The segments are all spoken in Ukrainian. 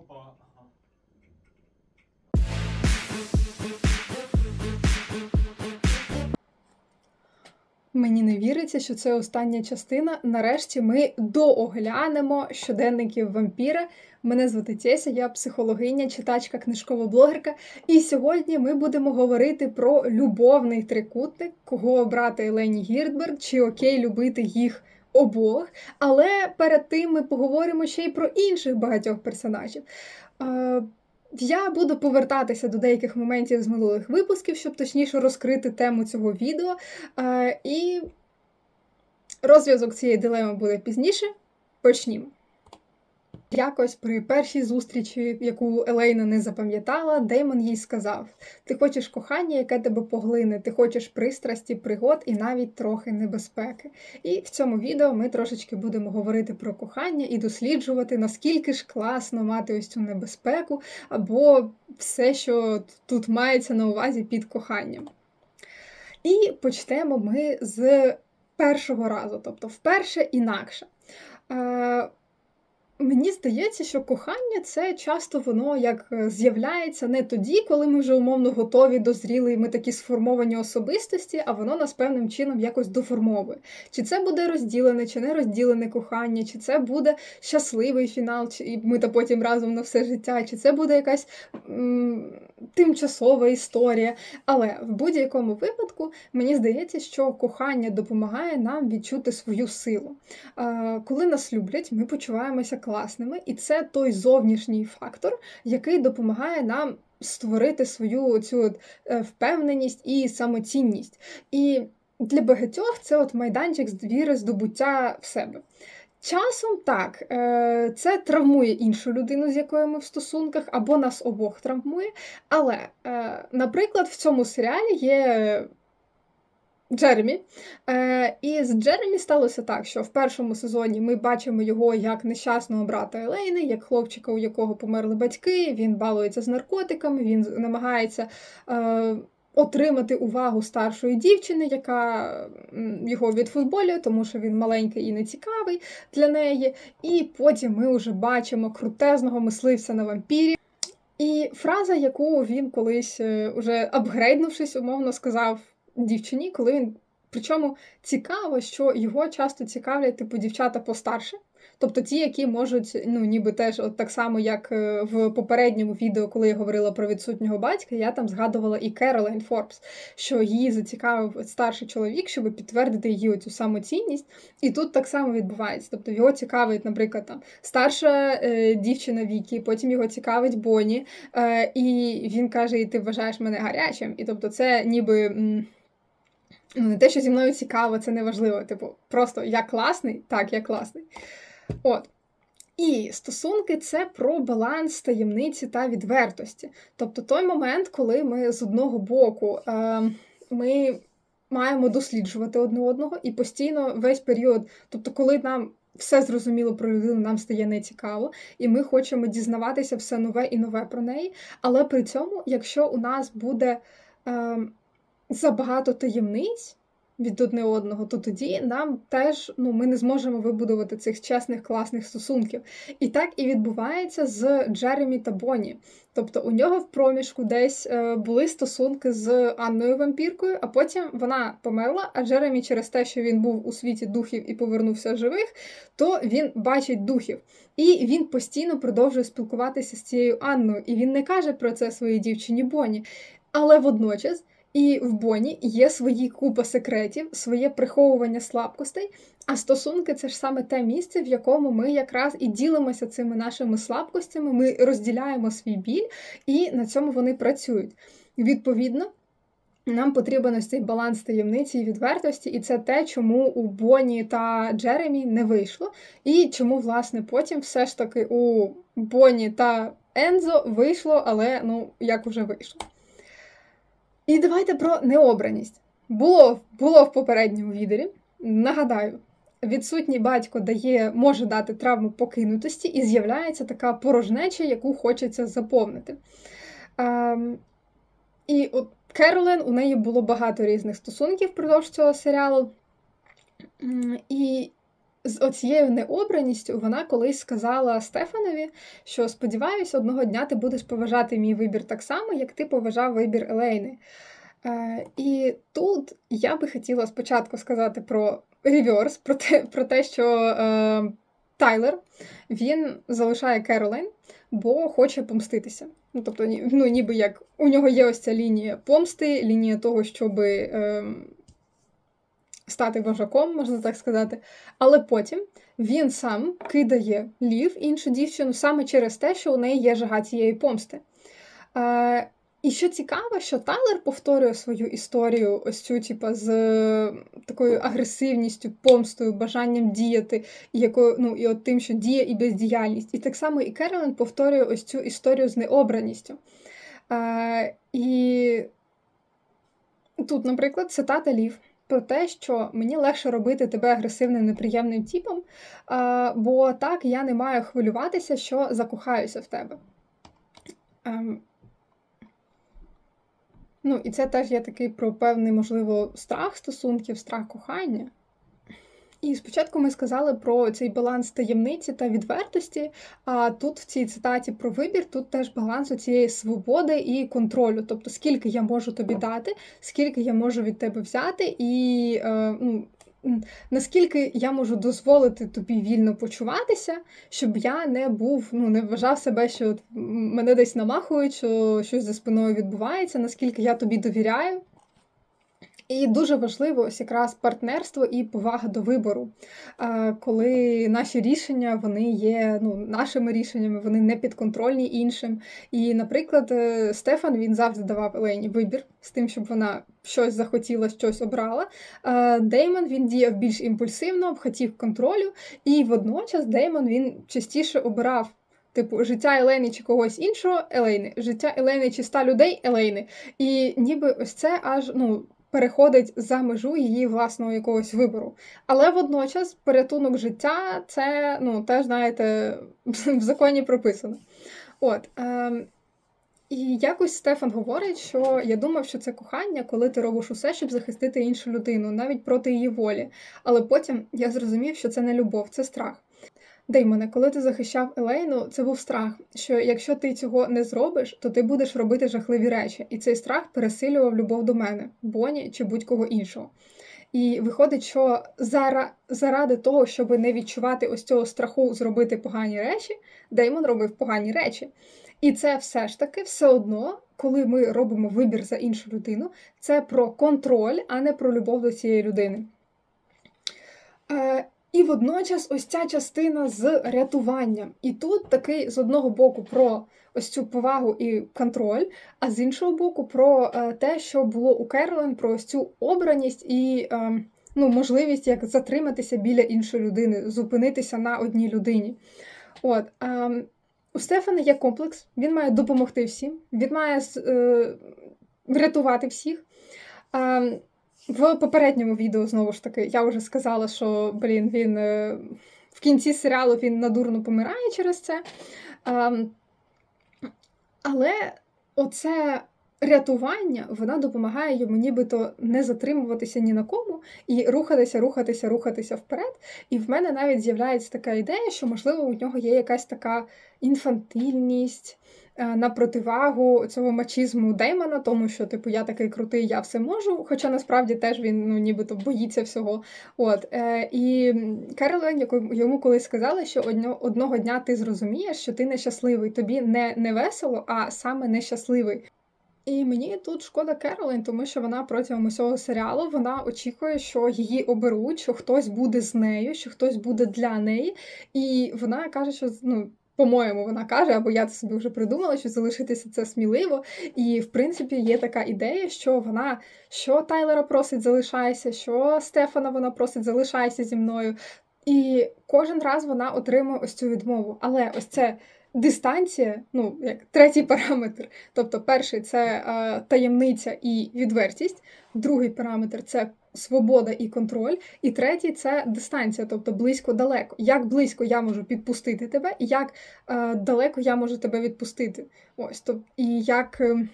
Опа. Мені не віриться, що це остання частина. Нарешті ми дооглянемо щоденників вампіра. Мене звати Теся, я психологиня, читачка, книжкова блогерка. І сьогодні ми будемо говорити про любовний трикутник, кого обрати Елені Гірдберг, чи окей любити їх обох. Але перед тим ми поговоримо ще й про інших багатьох персонажів. Я буду повертатися до деяких моментів з минулих випусків, щоб точніше розкрити тему цього відео. І розв'язок цієї дилеми буде пізніше. Почнімо. Якось при першій зустрічі, яку Елейна не запам'ятала, Деймон їй сказав: Ти хочеш кохання, яке тебе поглине, ти хочеш пристрасті, пригод і навіть трохи небезпеки. І в цьому відео ми трошечки будемо говорити про кохання і досліджувати, наскільки ж класно мати ось цю небезпеку, або все, що тут мається на увазі під коханням. І почнемо ми з першого разу, тобто вперше інакше. Мені здається, що кохання це часто воно як е, з'являється не тоді, коли ми вже умовно готові, дозріли, і ми такі сформовані особистості, а воно нас певним чином якось доформовує. Чи це буде розділене, чи не розділене кохання, чи це буде щасливий фінал, чи ми то потім разом на все життя, чи це буде якась м- тимчасова історія. Але в будь-якому випадку мені здається, що кохання допомагає нам відчути свою силу. Е, Коли нас люблять, ми почуваємося класними, і це той зовнішній фактор, який допомагає нам створити свою цю от, е, впевненість і самоцінність. І для багатьох це от майданчик з віри здобуття в себе. Часом так, е, це травмує іншу людину, з якою ми в стосунках, або нас обох травмує. Але, е, наприклад, в цьому серіалі є Джеремі. Е, І з Джеремі сталося так, що в першому сезоні ми бачимо його як нещасного брата Елейни, як хлопчика, у якого померли батьки. Він балується з наркотиками, він намагається. Е, Отримати увагу старшої дівчини, яка його відфутболює, тому що він маленький і нецікавий для неї. І потім ми вже бачимо крутезного мисливця на вампірі. І фраза, яку він колись, е, уже апгрейднувшись, умовно сказав дівчині, коли він. Причому цікаво, що його часто цікавлять типу дівчата постарше. Тобто ті, які можуть, ну ніби теж, от так само, як е, в попередньому відео, коли я говорила про відсутнього батька, я там згадувала і Керолайн Форбс, що її зацікавив старший чоловік, щоб підтвердити її оцю самоцінність. І тут так само відбувається. Тобто його цікавить, наприклад, там старша е, дівчина Вікі, потім його цікавить Бонні, е, і він каже: І ти вважаєш мене гарячим. І тобто, це ніби. М- Ну, не те, що зі мною цікаво, це не важливо. Типу, просто я класний, так, я класний. От. І стосунки це про баланс таємниці та відвертості. Тобто той момент, коли ми з одного боку е, ми маємо досліджувати одне одного і постійно весь період, тобто, коли нам все зрозуміло про людину, нам стає нецікаво, і ми хочемо дізнаватися все нове і нове про неї. Але при цьому, якщо у нас буде. Е, забагато таємниць від одне одного, то тоді нам теж ну, ми не зможемо вибудувати цих чесних класних стосунків. І так і відбувається з Джеремі та Бонні. Тобто у нього в проміжку десь е, були стосунки з Анною вампіркою, а потім вона померла. А Джеремі через те, що він був у світі духів і повернувся живих, то він бачить духів. І він постійно продовжує спілкуватися з цією Анною. І він не каже про це своїй дівчині Бонні. Але водночас. І в Боні є свої купа секретів, своє приховування слабкостей. А стосунки це ж саме те місце, в якому ми якраз і ділимося цими нашими слабкостями. Ми розділяємо свій біль, і на цьому вони працюють. Відповідно. Нам потрібен ось цей баланс таємниці і відвертості, і це те, чому у Боні та Джеремі не вийшло, і чому, власне, потім все ж таки у Боні та Ензо вийшло, але ну як уже вийшло. І давайте про необраність. Було було в попередньому відео. Нагадаю, відсутній батько дає, може дати травму покинутості, і з'являється така порожнеча, яку хочеться заповнити. А, і от Керолен, у неї було багато різних стосунків впродовж цього серіалу. І з оцією необраністю вона колись сказала Стефанові, що сподіваюся, одного дня ти будеш поважати мій вибір так само, як ти поважав вибір Елейни. Е, І тут я би хотіла спочатку сказати про реверс, про те, про те що е, Тайлер він залишає Керолайн, бо хоче помститися. Ну, тобто, ну, ніби як у нього є ось ця лінія помсти, лінія того, щоб е, стати вожаком, можна так сказати. Але потім він сам кидає лів іншу дівчину саме через те, що у неї є жага цієї помсти. Е, і що цікаво, що Тайлер повторює свою історію, ось цю, типа, з такою агресивністю, помстою, бажанням діяти, і якою, ну, і от тим, що діє і бездіяльність. І так само і Керолін повторює ось цю історію з необраністю. Е, і тут, наприклад, цитата Лів про те, що мені легше робити тебе агресивним, неприємним типом, бо так я не маю хвилюватися, що закохаюся в тебе. Ем, Ну, і це теж є такий про певний, можливо, страх стосунків, страх кохання. І спочатку ми сказали про цей баланс таємниці та відвертості. А тут в цій цитаті про вибір, тут теж баланс цієї свободи і контролю. Тобто, скільки я можу тобі дати, скільки я можу від тебе взяти, і е, ну, наскільки я можу дозволити тобі вільно почуватися, щоб я не був, ну не вважав себе, що от мене десь намахують, що щось за спиною відбувається, наскільки я тобі довіряю. І дуже важливо ось якраз партнерство і повага до вибору, коли наші рішення вони є ну, нашими рішеннями, вони не підконтрольні іншим. І, наприклад, е, Стефан він завжди давав Елені вибір з тим, щоб вона щось захотіла, щось обрала. Деймон він діяв більш імпульсивно, хотів контролю, і водночас Деймон він частіше обирав. Типу, життя Елени чи когось іншого Елейни, життя Елени чи ста людей Елейни. І ніби ось це аж ну, переходить за межу її власного якогось вибору. Але водночас порятунок життя це ну, теж, знаєте, в законі прописано. От. Ем, і якось Стефан говорить, що я думав, що це кохання, коли ти робиш усе, щоб захистити іншу людину, навіть проти її волі. Але потім я зрозумів, що це не любов, це страх. Деймоне, коли ти захищав Елейну, це був страх, що якщо ти цього не зробиш, то ти будеш робити жахливі речі, і цей страх пересилював любов до мене, Боні чи будь-кого іншого. І виходить, що зара... заради того, щоб не відчувати ось цього страху зробити погані речі, Деймон робив погані речі. І це все ж таки все одно, коли ми робимо вибір за іншу людину, це про контроль, а не про любов до цієї людини. Е, і водночас ось ця частина з рятуванням. І тут такий з одного боку про ось цю повагу і контроль, а з іншого боку, про е, те, що було у Керолен, про ось цю обраність і е, ну, можливість як затриматися біля іншої людини, зупинитися на одній людині. От, у Стефана є комплекс, він має допомогти всім, він має е, врятувати всіх. В попередньому відео, знову ж таки, я вже сказала, що блін, він е, в кінці серіалу він надурно помирає через це. Ем, але оце рятування вона допомагає йому нібито не затримуватися ні на кому і рухатися, рухатися, рухатися вперед. І в мене навіть з'являється така ідея, що, можливо, у нього є якась така інфантильність. е, На противагу цього мачізму Деймона, тому що, типу, я такий крутий, я все можу. Хоча насправді теж він ну, нібито боїться всього. От е, і Керолен йому колись сказала, що одного дня ти зрозумієш, що ти нещасливий. Тобі не, не весело, а саме нещасливий. І мені тут шкода Керолін, тому що вона протягом усього серіалу вона очікує, що її оберуть, що хтось буде з нею, що хтось буде для неї. І вона каже, що ну. По-моєму, вона каже, або я це собі вже придумала, що залишитися це сміливо. І, в принципі, є така ідея, що вона що Тайлера просить залишайся, що Стефана вона просить залишайся зі мною. І кожен раз вона отримує ось цю відмову. Але ось це дистанція, ну як третій параметр. Тобто, перший це е, таємниця і відвертість, другий параметр це свобода і контроль, і третій це дистанція, тобто близько-далеко. Як близько я можу підпустити тебе, і як е, далеко я можу тебе відпустити. Ось то і як. е,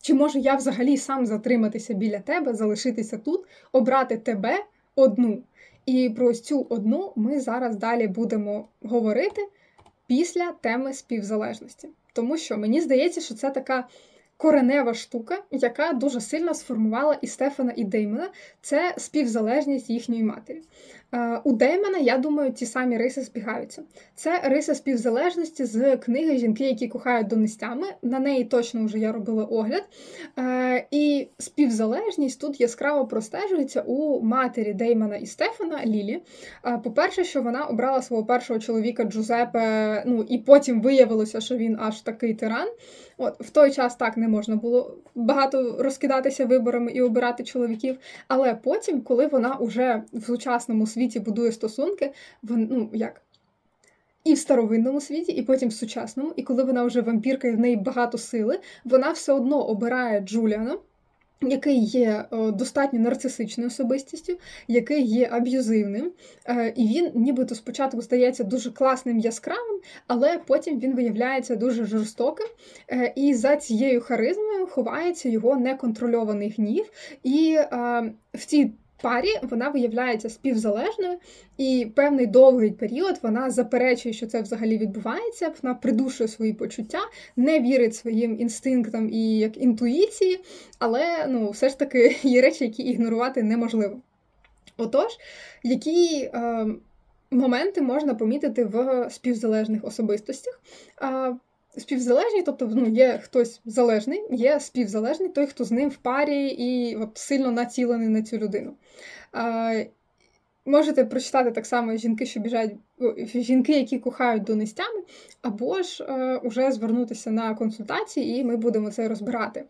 чи можу я взагалі сам затриматися біля тебе, залишитися тут, обрати тебе одну. І про цю одну ми зараз далі будемо говорити після теми співзалежності. Тому що мені здається, що це така коренева штука, яка дуже сильно сформувала і Стефана, і Деймона це співзалежність їхньої матері. Е, у Деймона, я думаю, ті самі риси збігаються. Це риса співзалежності з книги Жінки, які кохають донестями. На неї точно вже я робила огляд. Е, і співзалежність тут яскраво простежується у матері Деймона і Стефана Лілі. Е, по-перше, що вона обрала свого першого чоловіка Джузепе, ну і потім виявилося, що він аж такий тиран. От в той час так не можна було багато розкидатися виборами і обирати чоловіків. Але потім, коли вона уже в сучасному світі будує стосунки, вон, ну як. І в старовинному світі, і потім в сучасному, і коли вона вже вампірка і в неї багато сили, вона все одно обирає Джуліана, який є е, достатньо нарцисичною особистістю, який є аб'юзивним, е, і він нібито спочатку здається дуже класним яскравим, але потім він виявляється дуже жорстоким. Е, і за цією харизмою ховається його неконтрольований гнів. І в цій парі вона виявляється співзалежною, і певний довгий період вона заперечує, що це взагалі відбувається. Вона придушує свої почуття, не вірить своїм інстинктам і як інтуїції, але ну, все ж таки є речі, які ігнорувати неможливо. Отож, які е, моменти можна помітити в співзалежних особистостях? Співзалежні, тобто ну, є хтось залежний, є співзалежний той, хто з ним в парі і от, сильно націлений на цю людину. Можете прочитати так само жінки, що біжать, жінки, які кохають донестями, або ж е, уже звернутися на консультації, і ми будемо це розбирати.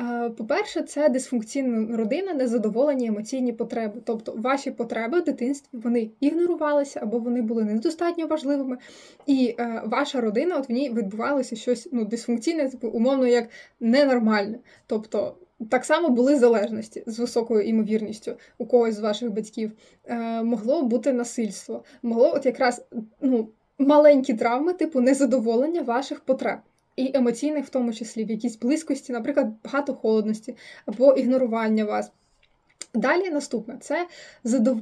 Е, по-перше, це дисфункційна родина, незадоволені емоційні потреби. Тобто ваші потреби в дитинстві вони ігнорувалися або вони були недостатньо важливими. І е, ваша родина, от в ній відбувалося щось ну, дисфункційне, типу, умовно як ненормальне. Тобто так само були залежності з високою імовірністю у когось з ваших батьків. Е, Могло бути насильство, могло от якраз ну, маленькі травми, типу незадоволення ваших потреб. І емоційних, в тому числі, в якійсь близькості, наприклад, багато холодності або ігнорування вас. Далі наступне це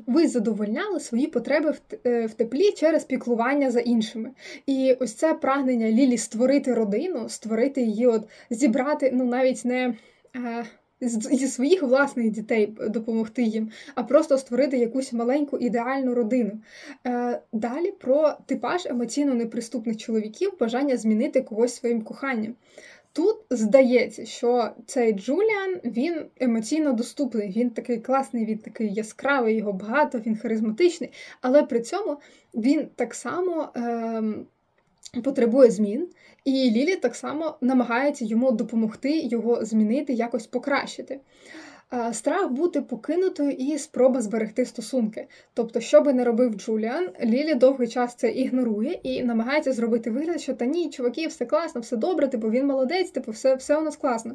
ви задовольняли свої потреби е, в теплі через піклування за іншими. І ось це прагнення Лілі створити родину, створити її, от зібрати, ну навіть не Е, зі своїх власних дітей допомогти їм, а просто створити якусь маленьку ідеальну родину. Е, далі про типаж емоційно неприступних чоловіків, бажання змінити когось своїм коханням. Тут здається, що цей Джуліан він емоційно доступний, він такий класний, він такий яскравий, його багато, він харизматичний, але при цьому він так само. Е потребує змін, і Лілі так само намагається йому допомогти його змінити, якось покращити. Страх бути покинутою і спроба зберегти стосунки. Тобто, що би не робив Джуліан, Лілі довгий час це ігнорує і намагається зробити вигляд, що та ні, чуваки, все класно, все добре, типу він молодець, типу, все все у нас класно.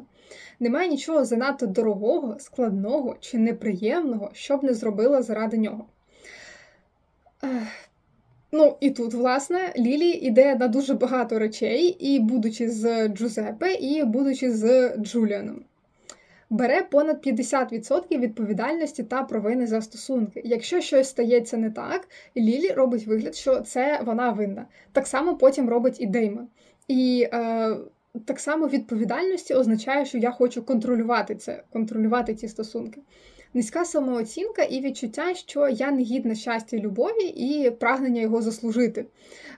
Немає нічого занадто дорогого, складного чи неприємного, що б не зробила заради нього. Ну і тут, власне, Лілі йде на дуже багато речей, і будучи з Джузепе, і будучи з Джуліаном. Бере понад 50% відповідальності та провини за стосунки. Якщо щось стається не так, Лілі робить вигляд, що це вона винна. Так само потім робить і Деймон. І е, так само відповідальності означає, що я хочу контролювати це, контролювати ці стосунки низька самооцінка і відчуття, що я не гідна щастя і любові, і прагнення його заслужити.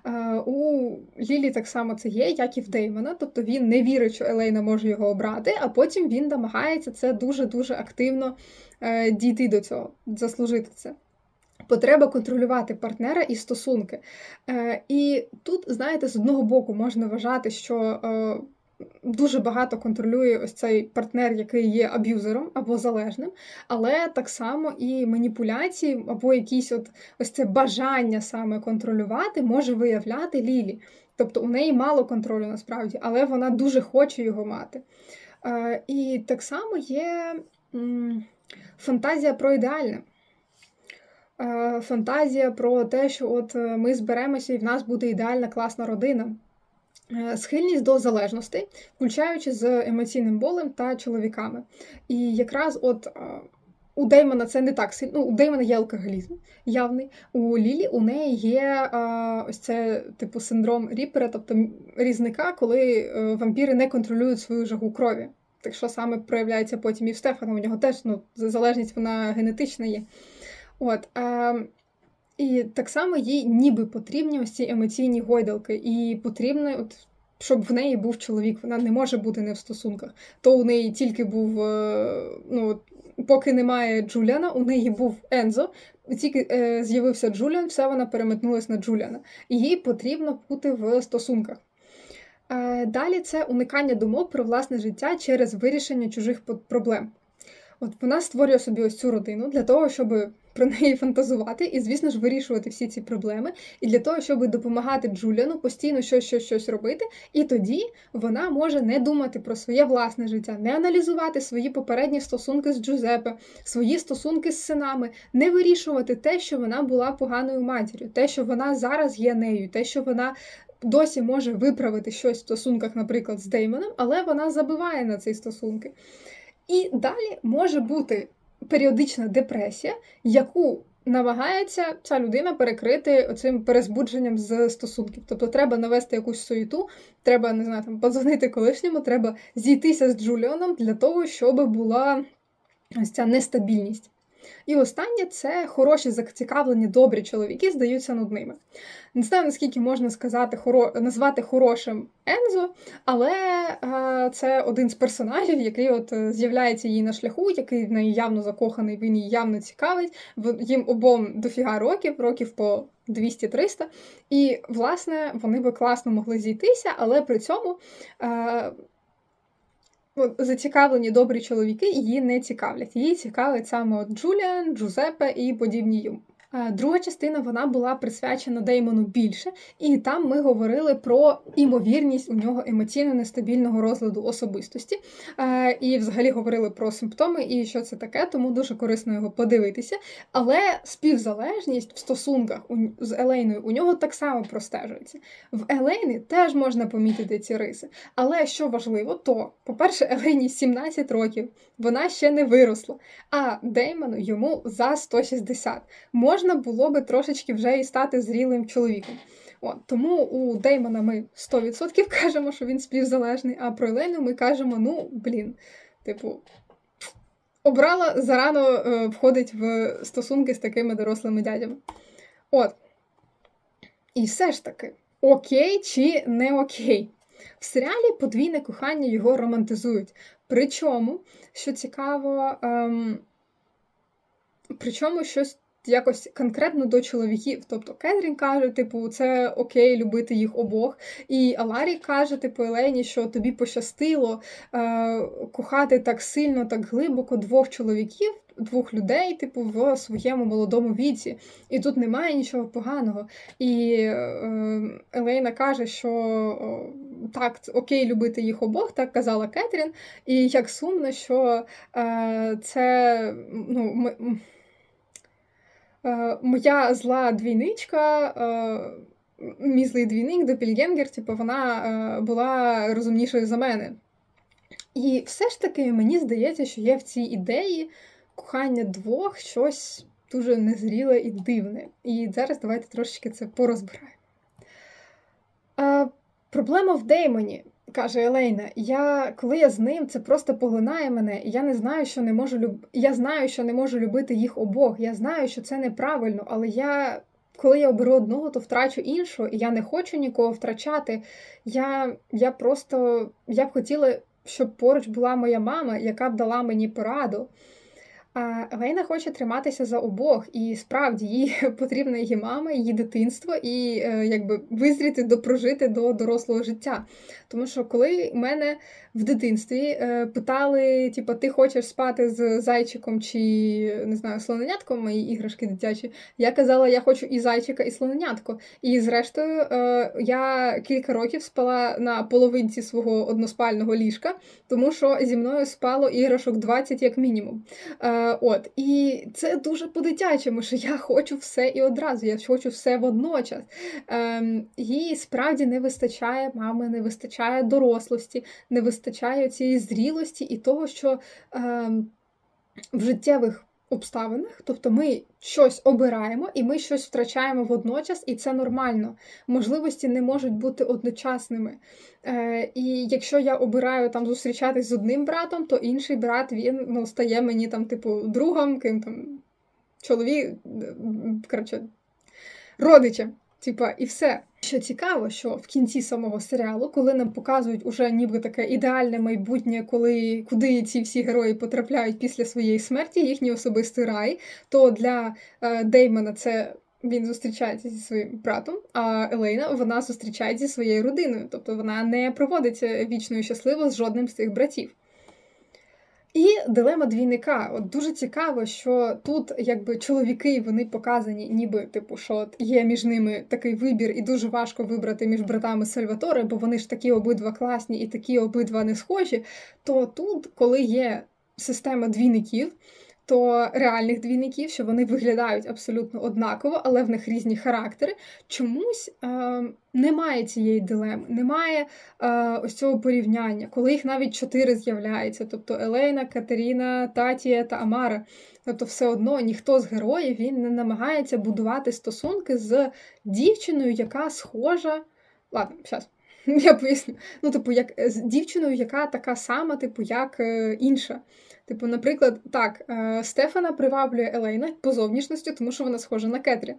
Е, у Лілі так само це є, як і в Деймона. Тобто він не вірить, що Елейна може його обрати, а потім він намагається це дуже-дуже активно е, дійти до цього, заслужити це. Потреба контролювати партнера і стосунки. Е, І тут, знаєте, з одного боку можна вважати, що дуже багато контролює ось цей партнер, який є аб'юзером або залежним, але так само і маніпуляції, або якісь от ось це бажання саме контролювати може виявляти Лілі. Тобто у неї мало контролю насправді, але вона дуже хоче його мати. Е, І так само є фантазія про ідеальне. Е, фантазія про те, що от е, ми зберемося і в нас буде ідеальна класна родина. Е, схильність до залежностей, включаючи з емоційним болем та чоловіками. І якраз от у Деймона це не так сильно. Ну, у Деймона є алкоголізм явний. У Лілі у неї є ось це типу синдром Ріпера, тобто різника, коли е, вампіри не контролюють свою жагу крові. Так що саме проявляється потім і в Стефана. У нього теж ну, залежність вона генетична є. От, а, І так само їй ніби потрібні ось ці емоційні гойдалки. І потрібно, от, щоб в неї був чоловік. Вона не може бути не в стосунках. То у неї тільки був е, ну, поки немає Джуліана, у неї був Ензо. Тільки е, з'явився Джуліан, все вона переметнулась на Джуліана. І їй потрібно бути в стосунках. Е, далі це уникання думок про власне життя через вирішення чужих проблем. От вона створює собі ось цю родину для того, щоб про неї фантазувати і, звісно ж, вирішувати всі ці проблеми, і для того, щоб допомагати Джуліану постійно щось щось, щось робити. І тоді вона може не думати про своє власне життя, не аналізувати свої попередні стосунки з Джузепе, свої стосунки з синами, не вирішувати те, що вона була поганою матір'ю, те, що вона зараз є нею, те, що вона. Досі може виправити щось в стосунках, наприклад, з Деймоном, але вона забиває на ці стосунки. І далі може бути періодична депресія, яку намагається ця людина перекрити оцим перезбудженням з стосунків. Тобто треба навести якусь суєту, треба не знаю, там подзвонити колишньому, треба зійтися з Джуліоном для того, щоб була ось ця нестабільність. І останнє це хороші зацікавлені добрі чоловіки здаються нудними. Не знаю, наскільки можна сказати, хоро... назвати хорошим Ензо, але е, це один з персонажів, який от е, з'являється їй на шляху, який в неї явно закоханий, він її явно цікавить. Їм обом дофіга років, років по 200-300. І, власне, вони би класно могли зійтися, але при цьому. Е, зацікавлені добрі чоловіки її не цікавлять. Її цікавить саме от Джуліан, Джузепе і подібні йому. Друга частина вона була присвячена Деймону більше, і там ми говорили про імовірність у нього емоційно нестабільного розладу особистості. І взагалі говорили про симптоми і що це таке, тому дуже корисно його подивитися. Але співзалежність в стосунках з Елейною у нього так само простежується. В Елейни теж можна помітити ці риси. Але що важливо, то, по-перше, Елейні 17 років, вона ще не виросла, а Деймону йому за 160. Можна можна було би трошечки вже і стати зрілим чоловіком. От, Тому у Деймона ми 100% кажемо, що він співзалежний, а про Елену ми кажемо, ну, блін, типу, обрала зарано е, входить в стосунки з такими дорослими дядями. От. І все ж таки, окей чи не окей. В серіалі подвійне кохання його романтизують. Причому, що цікаво, ем, причому щось якось конкретно до чоловіків. Тобто Кетрін каже, типу, це окей, любити їх обох. І Аларі каже, типу, Елені, що тобі пощастило е, кохати так сильно, так глибоко двох чоловіків. Двох людей, типу, в своєму молодому віці, і тут немає нічого поганого. І е, Елейна каже, що так, окей, любити їх обох, так казала Кетрін. І як сумно, що е, це ну, моя зла двійничка, е, мій злий двійник, Допільгенгер, типу, вона е, була розумнішою за мене. І все ж таки мені здається, що є в цій ідеї кохання двох щось дуже незріле і дивне. І зараз давайте трошечки це порозбираємо. Проблема в Деймоні каже Елейна, я коли я з ним, це просто поглинає мене, я не знаю, що не можу люб... Я знаю, що не можу любити їх обох. Я знаю, що це неправильно, але я. Коли я оберу одного, то втрачу іншого, і я не хочу нікого втрачати. Я я просто я б хотіла, щоб поруч була моя мама, яка б дала мені пораду. А Лейна хоче триматися за обох, і справді їй потрібна її мама, її дитинство, і е, якби визріти, допрожити до дорослого життя. Тому що коли мене в дитинстві е, питали, типу, ти хочеш спати з зайчиком чи не знаю, слоненятком мої іграшки дитячі, я казала, я хочу і зайчика, і слоненятко. І зрештою е, я кілька років спала на половинці свого односпального ліжка, тому що зі мною спало іграшок 20 як мінімум. Е, от, І це дуже по-дитячому, що я хочу все і одразу, я хочу все водночас. Їй справді не вистачає мами, не вистачає дорослості, не вистачає цієї зрілості і того, що е, в життєвих обставинах, тобто ми щось обираємо і ми щось втрачаємо водночас, і це нормально. Можливості не можуть бути одночасними. Е, І якщо я обираю там зустрічатись з одним братом, то інший брат він ну, стає мені там, типу, другом, ким там чоловік, коротше, родичем. Типа, і все. Що цікаво, що в кінці самого серіалу, коли нам показують уже ніби таке ідеальне майбутнє, коли куди ці всі герої потрапляють після своєї смерті, їхній особистий рай, то для е, Деймона це. Він зустрічається зі своїм братом, а Елейна вона зустрічається зі своєю родиною, тобто вона не проводиться вічно і щасливо з жодним з цих братів. І дилема двійника. От дуже цікаво, що тут якби чоловіки вони показані, ніби типу, що от є між ними такий вибір, і дуже важко вибрати між братами Сальватори, бо вони ж такі обидва класні і такі обидва не схожі. То тут, коли є система двійників, то реальних двійників, що вони виглядають абсолютно однаково, але в них різні характери. Чомусь е, немає цієї дилеми, немає е, ось цього порівняння, коли їх навіть чотири з'являється. Тобто Елейна, Катерина, Татія та Амара. Тобто, все одно ніхто з героїв він не намагається будувати стосунки з дівчиною, яка схожа. Ладно, зараз. Я поясню. Ну, типу, як з дівчиною, яка така сама, типу, як е, інша. Типу, наприклад, так, е, Стефана приваблює Елейна по зовнішності, тому що вона схожа на Кетрін.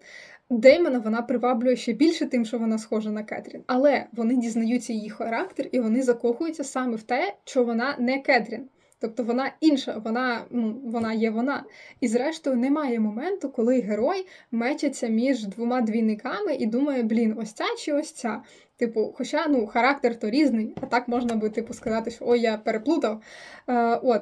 Деймона вона приваблює ще більше тим, що вона схожа на Кетрін. Але вони дізнаються її характер і вони закохуються саме в те, що вона не Кетрін. Тобто вона інша, вона ну, вона є вона. І зрештою немає моменту, коли герой мечеться між двома двійниками і думає, блін, ось ця чи ось ця. Типу, хоча ну, характер то різний, а так можна би типу, сказати, що ой, я переплутав. Е, от.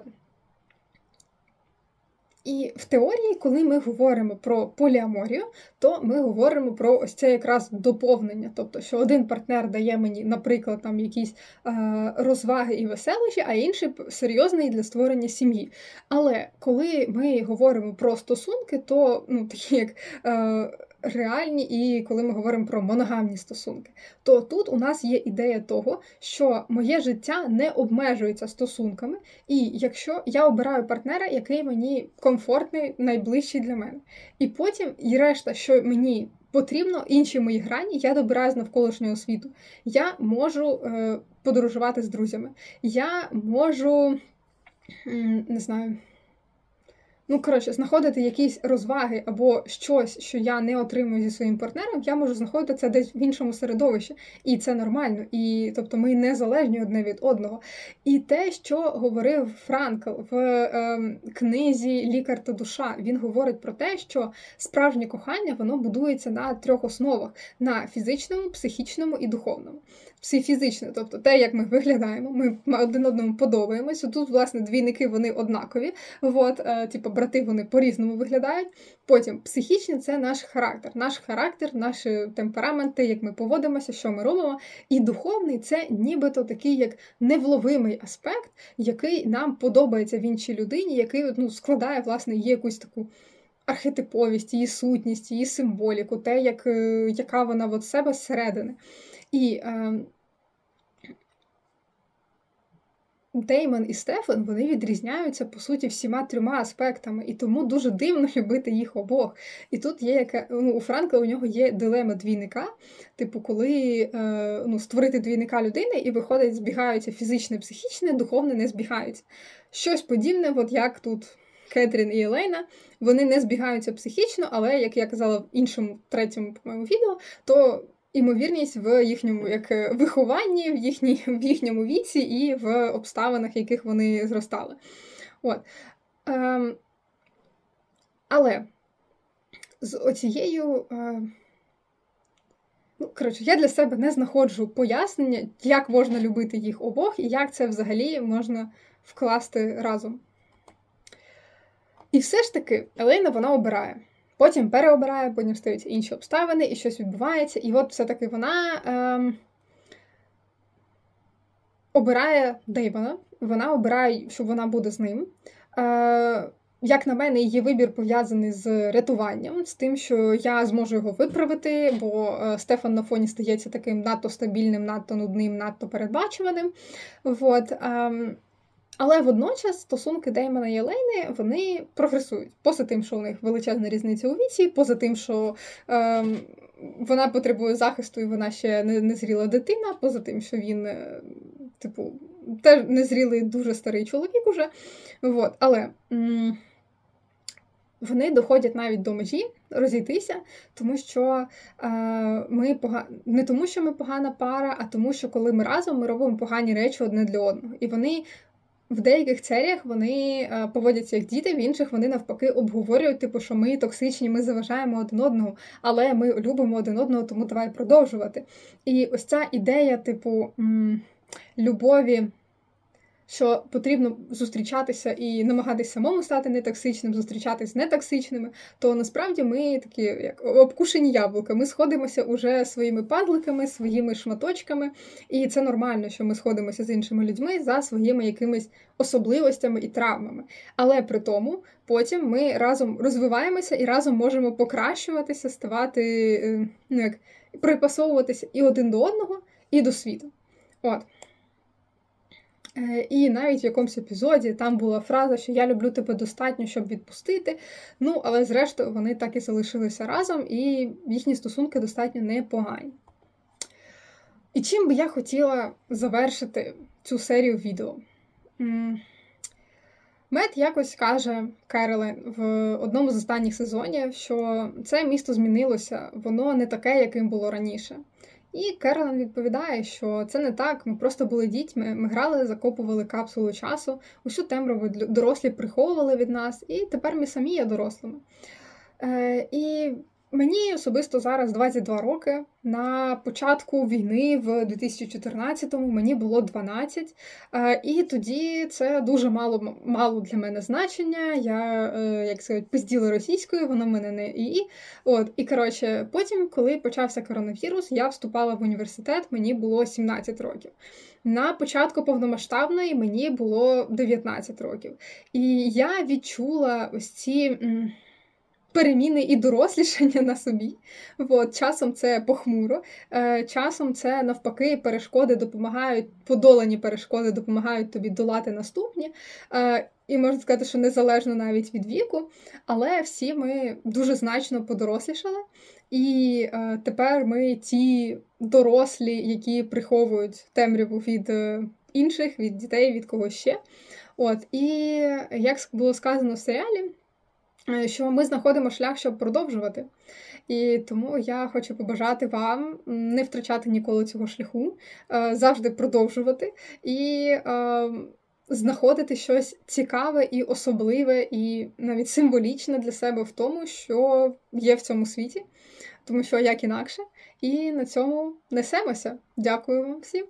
І в теорії, коли ми говоримо про поліаморію, то ми говоримо про ось це якраз доповнення. Тобто, що один партнер дає мені, наприклад, там якісь е, розваги і веселощі, а інший серйозний для створення сім'ї. Але коли ми говоримо про стосунки, то ну, такі як. Е, реальні, і коли ми говоримо про моногамні стосунки, то тут у нас є ідея того, що моє життя не обмежується стосунками, і якщо я обираю партнера, який мені комфортний, найближчий для мене, і потім і решта, що мені. Потрібно інші мої грані, я добираю з навколишнього світу. Я можу е, подорожувати з друзями. Я можу не знаю. Ну, коротше, знаходити якісь розваги або щось, що я не отримую зі своїм партнером, я можу знаходити це десь в іншому середовищі. І це нормально. І тобто ми не залежні одне від одного. І те, що говорив Франкл в е, книзі Лікар та душа, він говорить про те, що справжнє кохання воно будується на трьох основах: на фізичному, психічному і духовному. Психіфізичне, тобто те, як ми виглядаємо, ми один одному подобаємося. Тут, власне, двійники вони однакові. От, е, типу, брати вони по-різному виглядають. Потім психічне це наш характер, наш характер, наші темпераменти, як ми поводимося, що ми робимо. І духовний це нібито такий як невловимий аспект, який нам подобається в іншій людині, який ну, складає власне якусь таку. Архетиповість, її сутність, її символіку, те, як, е, яка вона в себе зсередини. І е, Деймон і Стефан вони відрізняються, по суті, всіма трьома аспектами, і тому дуже дивно любити їх обох. І тут є яка ну, у Франкла у нього є дилема двійника, типу, коли е, ну, створити двійника людини і виходить, збігаються фізичне, психічне, духовне не збігаються. Щось подібне, от як тут. Кетрін і Елейна, вони не збігаються психічно, але, як я казала в іншому третьому по-моєму відео, то імовірність в їхньому як е, вихованні, в їхній, в їхньому віці і в обставинах, в яких вони зростали. От. Ем, Але з оцією. Е, ну, коротше, я для себе не знаходжу пояснення, як можна любити їх обох і як це взагалі можна вкласти разом. І все ж таки, Елейна вона обирає. Потім переобирає, потім стаються інші обставини, і щось відбувається. І от все-таки вона ем, обирає Деймона, вона обирає, що вона буде з ним. Е, як на мене, її вибір пов'язаний з рятуванням, з тим, що я зможу його виправити, бо е, Стефан на фоні стається таким надто стабільним, надто нудним, надто передбачуваним. От, ем, Але водночас стосунки Деймона і Елейни вони прогресують. Поза тим, що у них величезна різниця у віці, поза тим, що е, вона потребує захисту, і вона ще не, не зріла дитина, поза тим, що він, е, типу, теж незрілий дуже старий чоловік уже. От. Але м- вони доходять навіть до межі розійтися, тому що е, ми пога... не тому, що ми погана пара, а тому, що коли ми разом ми робимо погані речі одне для одного. І вони в деяких серіях вони е, поводяться як діти, в інших вони навпаки обговорюють, типу, що ми токсичні, ми заважаємо один одного, але ми любимо один одного, тому давай продовжувати. І ось ця ідея, типу, любові що потрібно зустрічатися і намагатися самому стати нетоксичним, зустрічатись з нетоксичними, то насправді ми такі як обкушені яблука. Ми сходимося уже своїми падликами, своїми шматочками, і це нормально, що ми сходимося з іншими людьми за своїми якимись особливостями і травмами. Але при тому потім ми разом розвиваємося і разом можемо покращуватися, ставати е, ну як припасовуватися і один до одного, і до світу. От. Е, і навіть в якомусь епізоді там була фраза, що я люблю тебе достатньо, щоб відпустити. Ну, але зрештою вони так і залишилися разом, і їхні стосунки достатньо непогані. І чим би я хотіла завершити цю серію відео? Мед якось каже Керолен в одному з останніх сезонів, що це місто змінилося, воно не таке, яким було раніше. І Керолен відповідає, що це не так. Ми просто були дітьми, ми грали, закопували капсулу часу, усю темряву дорослі приховували від нас, і тепер ми самі є дорослими. Е, І Мені особисто зараз 22 роки. На початку війни в 2014-му мені було 12, і тоді це дуже мало мало для мене значення. Я, е, як сказати, пизділа російською, воно мене не і. От, І коротше, потім, коли почався коронавірус, я вступала в університет, мені було 17 років. На початку повномасштабної мені було 19 років. І я відчула ось ці переміни і дорослішання на собі. От, Часом це похмуро, е, часом це навпаки перешкоди допомагають, подолані перешкоди допомагають тобі долати наступні. Е, і можна сказати, що незалежно навіть від віку, але всі ми дуже значно подорослішали. І е, тепер ми ті дорослі, які приховують темряву від е, інших, від дітей, від когось ще. От, І як було сказано в серіалі, що ми знаходимо шлях, щоб продовжувати. І тому я хочу побажати вам не втрачати ніколи цього шляху, е, завжди продовжувати і е, знаходити щось цікаве і особливе, і навіть символічне для себе в тому, що є в цьому світі, тому що як інакше. І на цьому несемося. Дякую вам всім.